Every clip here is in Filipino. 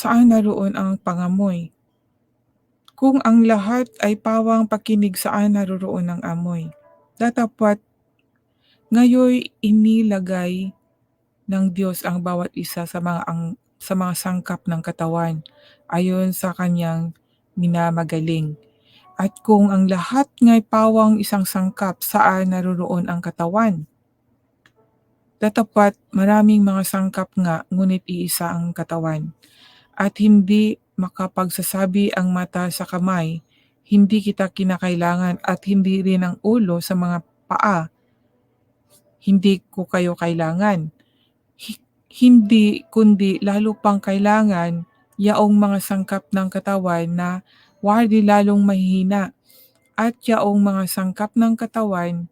Saan naroon ang pangamoy? Kung ang lahat ay pawang pakinig saan naroroon ang amoy? Datapwat ngayoy inilagay ng Diyos ang bawat isa sa mga ang sa mga sangkap ng katawan ayon sa kanyang minamagaling. At kung ang lahat nga'y pawang isang sangkap, saan naroroon ang katawan? Datapat maraming mga sangkap nga, ngunit iisa ang katawan. At hindi makapagsasabi ang mata sa kamay, hindi kita kinakailangan at hindi rin ang ulo sa mga paa. Hindi ko kayo kailangan. Hi- hindi kundi lalo pang kailangan yaong mga sangkap ng katawan na wardi lalong mahihina at yaong mga sangkap ng katawan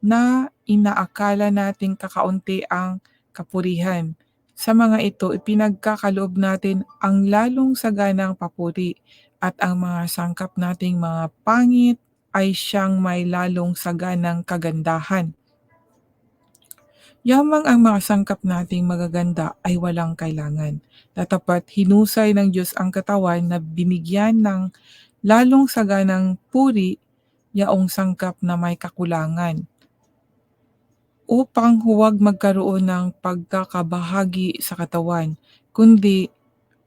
na inaakala nating kakaunti ang kapurihan. Sa mga ito, ipinagkakaloob natin ang lalong saganang papuri at ang mga sangkap nating mga pangit ay siyang may lalong saganang kagandahan. Yamang ang mga sangkap nating magaganda ay walang kailangan. Tatapat hinusay ng Diyos ang katawan na binigyan ng lalong saganang puri yaong sangkap na may kakulangan upang huwag magkaroon ng pagkakabahagi sa katawan, kundi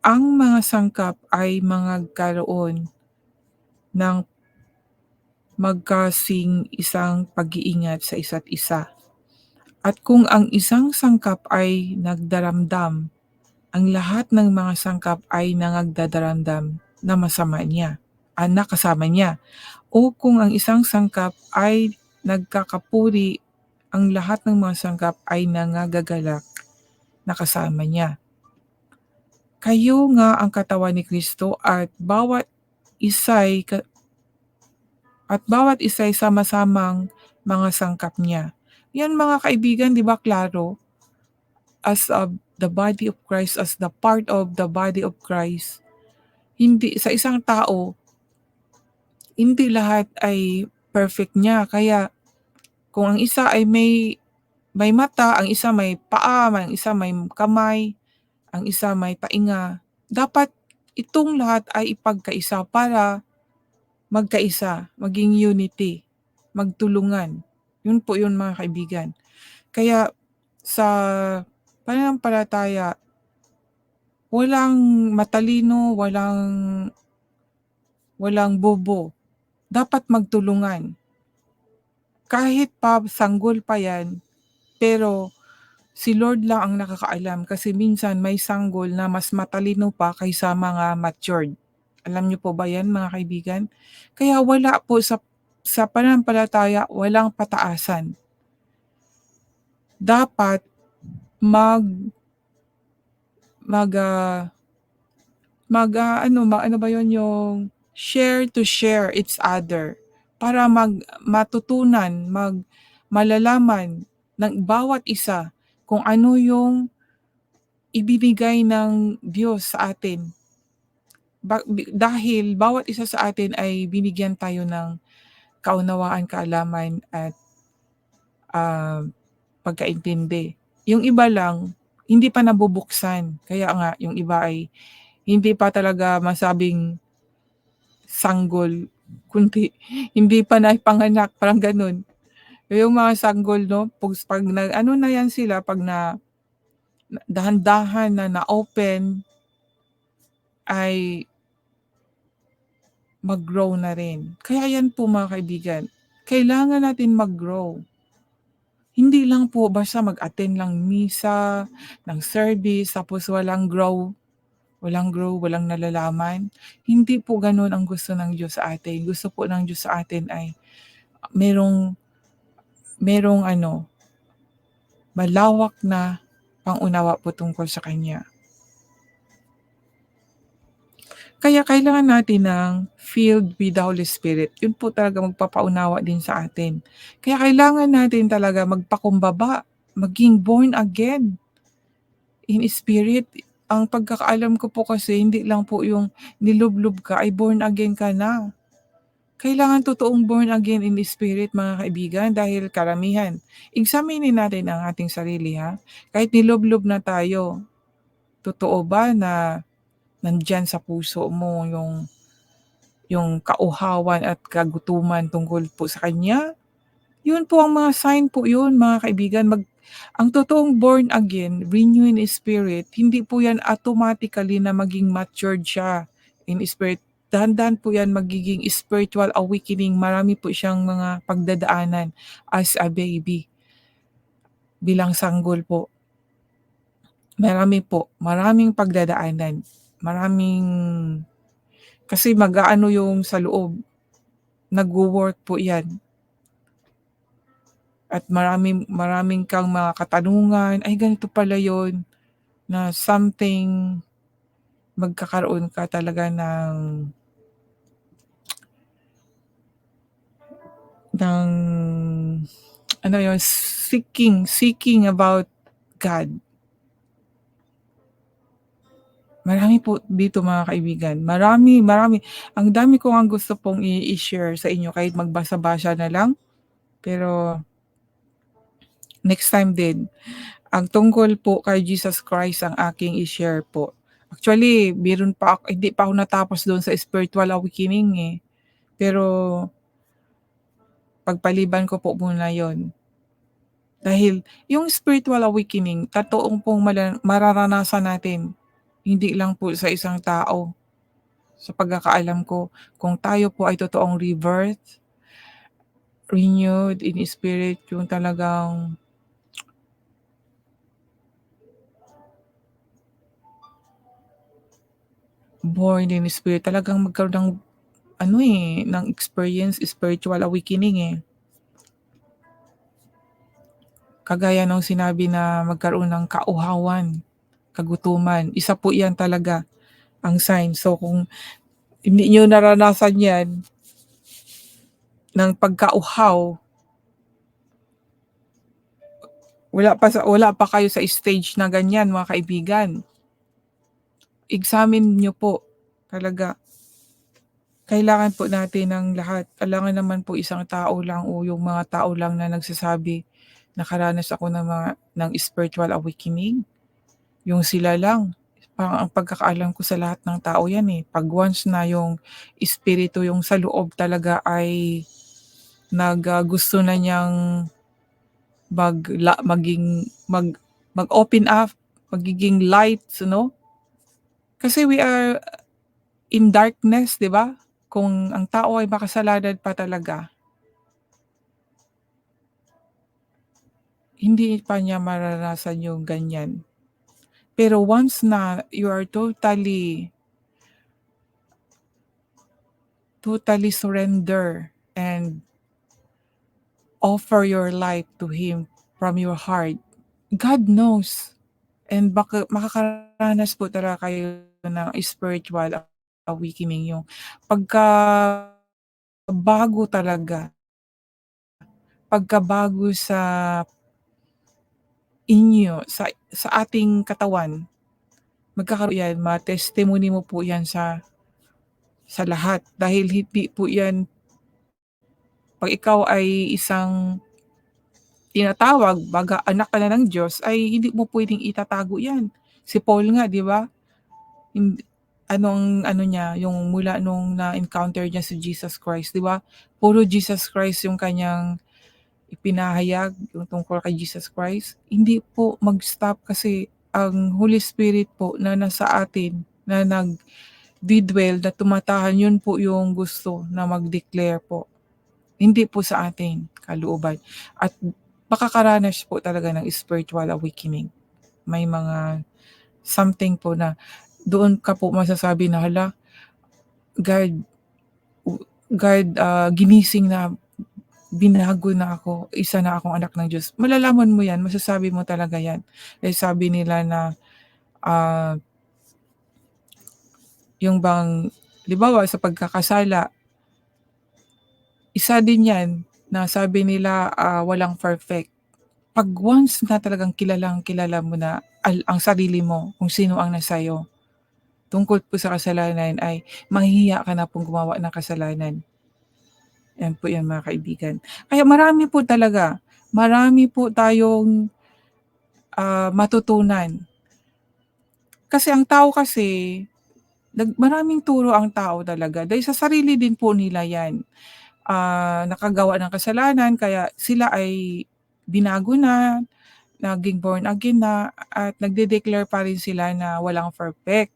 ang mga sangkap ay magkaroon ng magkasing isang pag-iingat sa isa't isa. At kung ang isang sangkap ay nagdaramdam, ang lahat ng mga sangkap ay nangagdadaramdam na masama niya, ah, nakasama niya. O kung ang isang sangkap ay nagkakapuri ang lahat ng mga sangkap ay nangagagalak na kasama niya. Kayo nga ang katawan ni Kristo at bawat isay at bawat isay sama-samang mga sangkap niya. Yan mga kaibigan, di ba klaro? As of the body of Christ, as the part of the body of Christ, hindi sa isang tao, hindi lahat ay perfect niya. Kaya kung ang isa ay may may mata, ang isa may paa, ang isa may kamay, ang isa may tainga, dapat itong lahat ay ipagkaisa para magkaisa, maging unity, magtulungan. Yun po yun mga kaibigan. Kaya sa pananampalataya, walang matalino, walang walang bobo. Dapat magtulungan kahit pa sanggol pa yan, pero si Lord lang ang nakakaalam kasi minsan may sanggol na mas matalino pa kaysa mga matured. Alam niyo po ba yan mga kaibigan? Kaya wala po sa, sa pananampalataya, walang pataasan. Dapat mag mag uh, mag uh, ano ma, ano ba yon yung share to share each other para mag matutunan, mag malalaman ng bawat isa kung ano yung ibinigay ng Diyos sa atin. Ba- dahil bawat isa sa atin ay binigyan tayo ng kaunawaan, kaalaman at uh, pagkaintindi. Yung iba lang, hindi pa nabubuksan. Kaya nga, yung iba ay hindi pa talaga masabing sanggol kundi hindi pa naipanganak, parang ganun. Yung mga sanggol, no, pag, pag na, ano na yan sila, pag na, dahan-dahan na na-open, ay mag-grow na rin. Kaya yan po mga kaibigan, kailangan natin mag-grow. Hindi lang po basta mag-attend lang misa, ng service, tapos walang grow walang grow, walang nalalaman. Hindi po ganoon ang gusto ng Diyos sa atin. Gusto po ng Diyos sa atin ay merong merong ano malawak na pangunawa po tungkol sa kanya. Kaya kailangan natin ng filled with the Holy Spirit. Yun po talaga magpapaunawa din sa atin. Kaya kailangan natin talaga magpakumbaba, maging born again in spirit, ang pagkakaalam ko po kasi hindi lang po yung nilublob ka ay born again ka na. Kailangan totoong born again in the spirit mga kaibigan dahil karamihan. Examinin natin ang ating sarili ha. Kahit nilublob na tayo, totoo ba na nandiyan sa puso mo yung yung kauhawan at kagutuman tungkol po sa kanya, yun po ang mga sign po yun mga kaibigan. Mag ang totoong born again, renew in spirit, hindi po yan automatically na maging matured siya in spirit. Dahan-dahan po yan magiging spiritual awakening. Marami po siyang mga pagdadaanan as a baby. Bilang sanggol po. Marami po, maraming pagdadaanan. Maraming kasi mag-aano yung sa loob. Nagwo-work po yan. At maraming maraming kang mga katanungan, ay ganito pala yun, na something magkakaroon ka talaga ng ng ano yun, seeking, seeking about God. Marami po dito mga kaibigan. Marami, marami. Ang dami ko ang gusto pong i-share sa inyo kahit magbasa-basa na lang. Pero next time din. Ang tungkol po kay Jesus Christ ang aking i-share po. Actually, meron pa ako, hindi pa ako natapos doon sa spiritual awakening eh. Pero pagpaliban ko po muna yon Dahil yung spiritual awakening, totoong pong mararanasan natin hindi lang po sa isang tao. Sa pagkakaalam ko, kung tayo po ay totoong rebirth, renewed in spirit, yung talagang born in spirit, talagang magkaroon ng ano eh, ng experience, spiritual awakening eh. Kagaya nung sinabi na magkaroon ng kauhawan kagutuman. Isa po yan talaga ang sign. So kung hindi nyo naranasan yan ng pagkauhaw, wala pa, sa, wala pa kayo sa stage na ganyan mga kaibigan. Examine nyo po talaga. Kailangan po natin ng lahat. Kailangan naman po isang tao lang o yung mga tao lang na nagsasabi nakaranas ako ng mga ng spiritual awakening yung sila lang. Parang ang pagkakaalam ko sa lahat ng tao yan eh. Pag once na yung espiritu yung sa loob talaga ay nag uh, gusto na niyang mag la, maging mag mag-open up, magiging light, you know? Kasi we are in darkness, 'di ba? Kung ang tao ay makasalanan pa talaga, hindi pa niya mararanasan yung ganyan. Pero once na you are totally totally surrender and offer your life to Him from your heart, God knows. And baka makakaranas po talaga kayo ng spiritual awakening yung pagka bago talaga pagkabago sa inyo, sa sa ating katawan, magkakaroon yan, ma-testimony mo po yan sa sa lahat. Dahil hindi po yan, pag ikaw ay isang tinatawag, baga anak ka na ng Diyos, ay hindi mo pwedeng itatago yan. Si Paul nga, di ba? Anong ano niya, yung mula nung na-encounter niya si Jesus Christ, di ba? Puro Jesus Christ yung kanyang ipinahayag yung tungkol kay Jesus Christ, hindi po mag-stop kasi ang Holy Spirit po na nasa atin, na nag dwell na tumatahan, yun po yung gusto na mag-declare po. Hindi po sa atin, kalooban. At makakaranas po talaga ng spiritual awakening. May mga something po na doon ka po masasabi na hala, God, God uh, ginising na binago na ako, isa na akong anak ng Diyos. Malalaman mo yan, masasabi mo talaga yan. Eh sabi nila na, uh, yung bang, di ba sa pagkakasala, isa din yan na sabi nila uh, walang perfect. Pag once na talagang kilalang kilala mo na al- ang sarili mo, kung sino ang nasayo, tungkol po sa kasalanan ay mahihiya ka na pong gumawa ng kasalanan yan po yan mga kaibigan. Kaya marami po talaga, marami po tayong uh, matutunan. Kasi ang tao kasi, nag maraming turo ang tao talaga dahil sa sarili din po nila 'yan. Ah, nakagawa ng kasalanan kaya sila ay binago na, naging born again na at nagde-declare pa rin sila na walang perfect.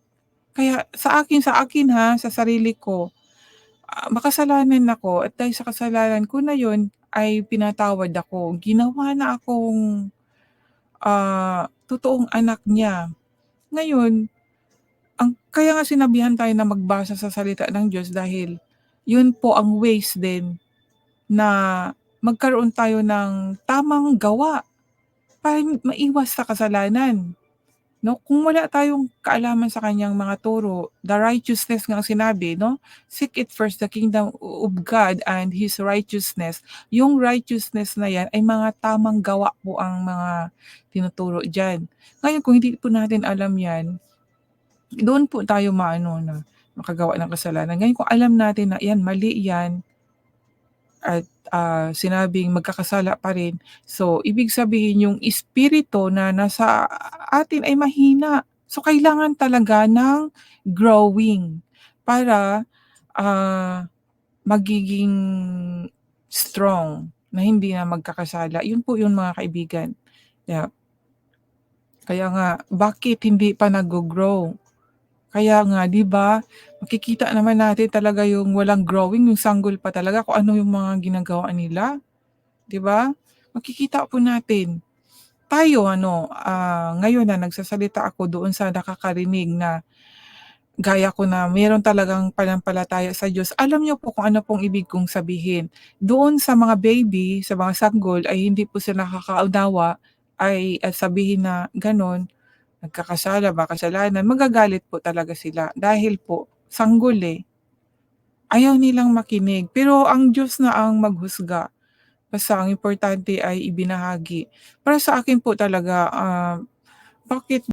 Kaya sa akin sa akin ha, sa sarili ko, ah, makasalanan ako at dahil sa kasalanan ko na 'yun ay pinatawad ako. Ginawa na akong, ah, totoong anak niya. Ngayon, ang kaya nga sinabihan tayo na magbasa sa salita ng Diyos dahil 'yun po ang ways din na magkaroon tayo ng tamang gawa para maiwas sa kasalanan, 'no? Kung wala tayong kaalaman sa kaniyang mga turo, the righteousness nga sinabi 'no, "Seek it first the kingdom of God and His righteousness." Yung righteousness na 'yan ay mga tamang gawa po ang mga tinuturo diyan. Ngayon kung hindi po natin alam 'yan, doon po tayo maano na makagawa ng kasalanan. Ngayon kung alam natin na 'yan mali 'yan at, ah, sinabing magkakasala pa rin, so ibig sabihin yung espiritu na nasa atin ay mahina. So kailangan talaga ng growing para, ah, magiging strong na hindi na magkakasala. 'Yun po 'yun mga kaibigan. Kaya kaya nga bakit hindi pa naggo-grow? Kaya nga 'di ba, makikita naman natin talaga yung walang growing, yung sanggol pa talaga kung ano yung mga ginagawa nila, 'di ba? Makikita po natin. Tayo ano, ah, ngayon na nagsasalita ako doon sa nakakarinig na gaya ko na meron talagang pananampalataya sa Diyos, alam niyo po kung ano pong ibig kong sabihin. Doon sa mga baby, sa mga sanggol ay hindi po sila nakakaunawa ay at sabihin na gano'n, nagkakasala ba, kasalanan, magagalit po talaga sila dahil po sanggol, eh. Ayaw nilang makinig, pero ang Diyos na ang maghusga. Basta ang importante ay ibinahagi. Para sa akin po talaga, ah, bakit